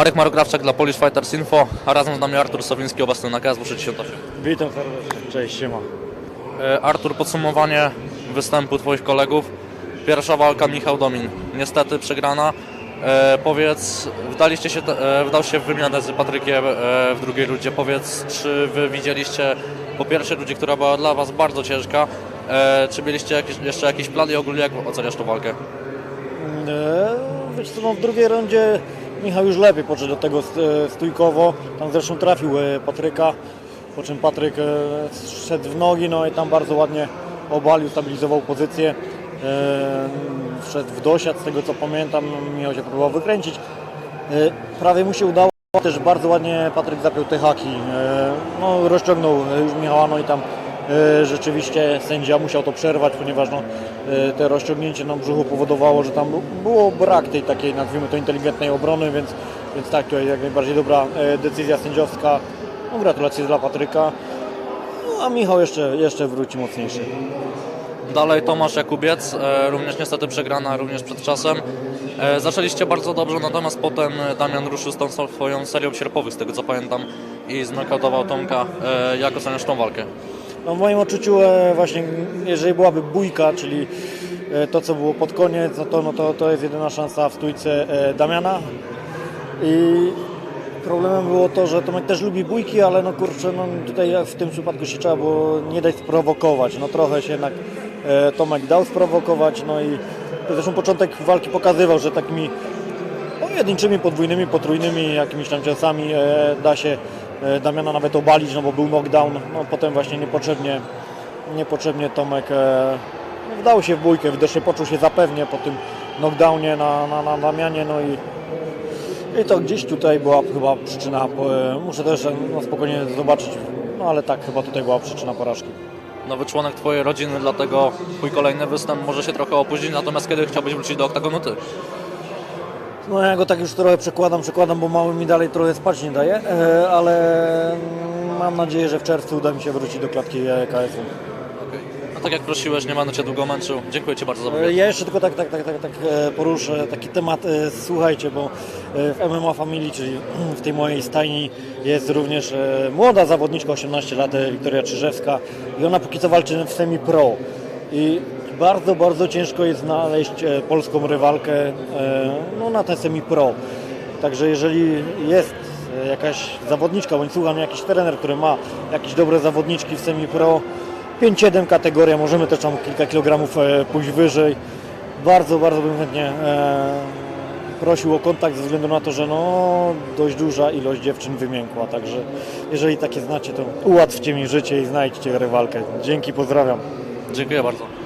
Marek Marografczak dla Polish Fighters Info, a razem z nami Artur Sowiński, obecny na KSW 68. Witam serdecznie, cześć, siema. E, Artur, podsumowanie występu Twoich kolegów. Pierwsza walka Michał Domin, niestety przegrana. E, powiedz, wdaliście się, e, wdał się w wymianę z Patrykiem e, w drugiej rundzie. Powiedz, czy Wy widzieliście po pierwsze ludzi, która była dla Was bardzo ciężka, e, czy mieliście jakieś, jeszcze jakiś plan i ogólnie jak oceniasz tą walkę? E, Wiesz co, no w drugiej rundzie Michał już lepiej podszedł do tego e, stójkowo. Tam zresztą trafił e, Patryka, po czym Patryk e, szedł w nogi, no i tam bardzo ładnie obalił, stabilizował pozycję. Wszedł w dosiad, z tego co pamiętam, Michał się próbował wykręcić. Prawie mu się udało, też bardzo ładnie Patryk zapiął te haki. No, rozciągnął już Michała, no i tam rzeczywiście sędzia musiał to przerwać, ponieważ no, e, te rozciągnięcie na brzuchu powodowało, że tam było brak tej takiej, nazwijmy to, inteligentnej obrony, więc, więc tak, jak najbardziej dobra e, decyzja sędziowska. No, gratulacje dla Patryka. No, a Michał jeszcze, jeszcze wróci mocniejszy. Dalej Tomasz Jakubiec, e, również niestety przegrana, również przed czasem. E, Zaczęliście bardzo dobrze, natomiast potem e, Damian ruszył z tą swoją serią sierpowych, z tego co pamiętam, i znokautował Tomka. E, Jak oceniasz tą walkę? No w moim odczuciu e, właśnie, jeżeli byłaby bójka, czyli e, to co było pod koniec, no to, no to, to jest jedyna szansa w stójce e, Damiana. I problemem było to, że Tomek też lubi bójki, ale no kurczę, no tutaj w tym przypadku się trzeba było nie dać sprowokować. No trochę się jednak Tomek dał sprowokować, no i zresztą początek walki pokazywał, że takimi pojedynczymi, podwójnymi, potrójnymi jakimiś tam ciosami da się Damiana nawet obalić, no bo był knockdown, no potem właśnie niepotrzebnie, niepotrzebnie Tomek e, no, wdał się w bójkę, widocznie poczuł się zapewnie po tym knockdownie na, na, na Damianie, no i i to gdzieś tutaj była chyba przyczyna, e, muszę też no, spokojnie zobaczyć, no ale tak chyba tutaj była przyczyna porażki. Nowy członek Twojej rodziny, dlatego Twój kolejny występ może się trochę opóźnić, natomiast kiedy chciałbyś wrócić do oktagonu Ty? No ja go tak już trochę przekładam, przekładam, bo mały mi dalej trochę spać nie daje, e, ale mm, mam nadzieję, że w czerwcu uda mi się wrócić do klatki e. No tak jak prosiłeś, nie będę Cię długo męczył. Dziękuję Ci bardzo za E, wywiad. Ja jeszcze tylko tak, tak, tak, tak, tak e, poruszę taki temat, e, słuchajcie, bo e, w MMA Family, czyli w tej mojej stajni jest również e, młoda zawodniczka, 18 lat, e, Wiktoria Czyżewska i ona póki co walczy w semi-pro i bardzo, bardzo ciężko jest znaleźć e, polską rywalkę e, no, na ten semi-pro. Także jeżeli jest e, jakaś zawodniczka, bądź słucham jakiś trener, który ma jakieś dobre zawodniczki w semi-pro, 5-7 kategoria, możemy też tam kilka kilogramów pójść wyżej. Bardzo, bardzo bym chętnie prosił o kontakt ze względu na to, że no, dość duża ilość dziewczyn wymiękła. Także jeżeli takie znacie, to ułatwcie mi życie i znajdźcie rywalkę. Dzięki, pozdrawiam. Dziękuję bardzo.